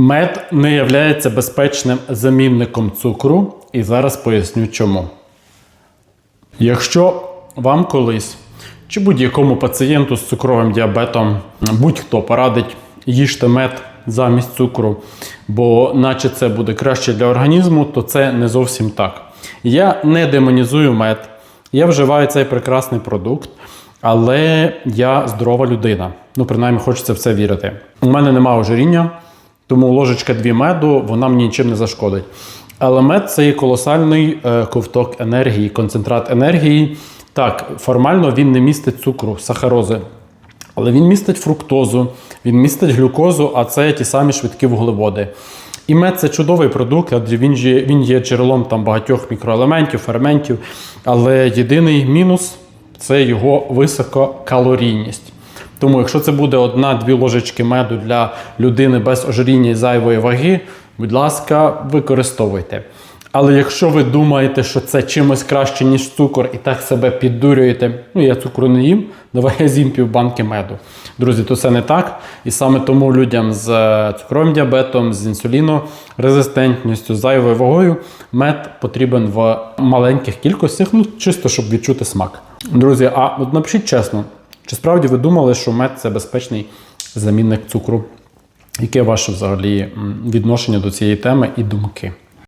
Мед не є безпечним замінником цукру, і зараз поясню чому. Якщо вам колись чи будь-якому пацієнту з цукровим діабетом будь-хто порадить їжте мед замість цукру, бо наче це буде краще для організму, то це не зовсім так. Я не демонізую мед, я вживаю цей прекрасний продукт, але я здорова людина. Ну, принаймні, хочеться в це вірити. У мене немає ожиріння, тому ложечка дві меду вона мені нічим не зашкодить. Але мед це є колосальний е, ковток енергії, концентрат енергії. Так, формально він не містить цукру, сахарози. Але він містить фруктозу, він містить глюкозу, а це ті самі швидкі вуглеводи. І мед це чудовий продукт, адже він є, він є джерелом там багатьох мікроелементів, ферментів. Але єдиний мінус це його висококалорійність. Тому, якщо це буде одна-дві ложечки меду для людини без ожиріння і зайвої ваги, будь ласка, використовуйте. Але якщо ви думаєте, що це чимось краще, ніж цукор, і так себе піддурюєте, ну я цукру не їм, давай я з'їм півбанки меду. Друзі, то це не так. І саме тому людям з е, цукровим діабетом, з інсулінорезистентністю, зайвою вагою мед потрібен в маленьких кількостях, ну чисто щоб відчути смак. Друзі, а от напишіть чесно, чи справді ви думали, що мед це безпечний замінник цукру? Яке ваше взагалі відношення до цієї теми і думки?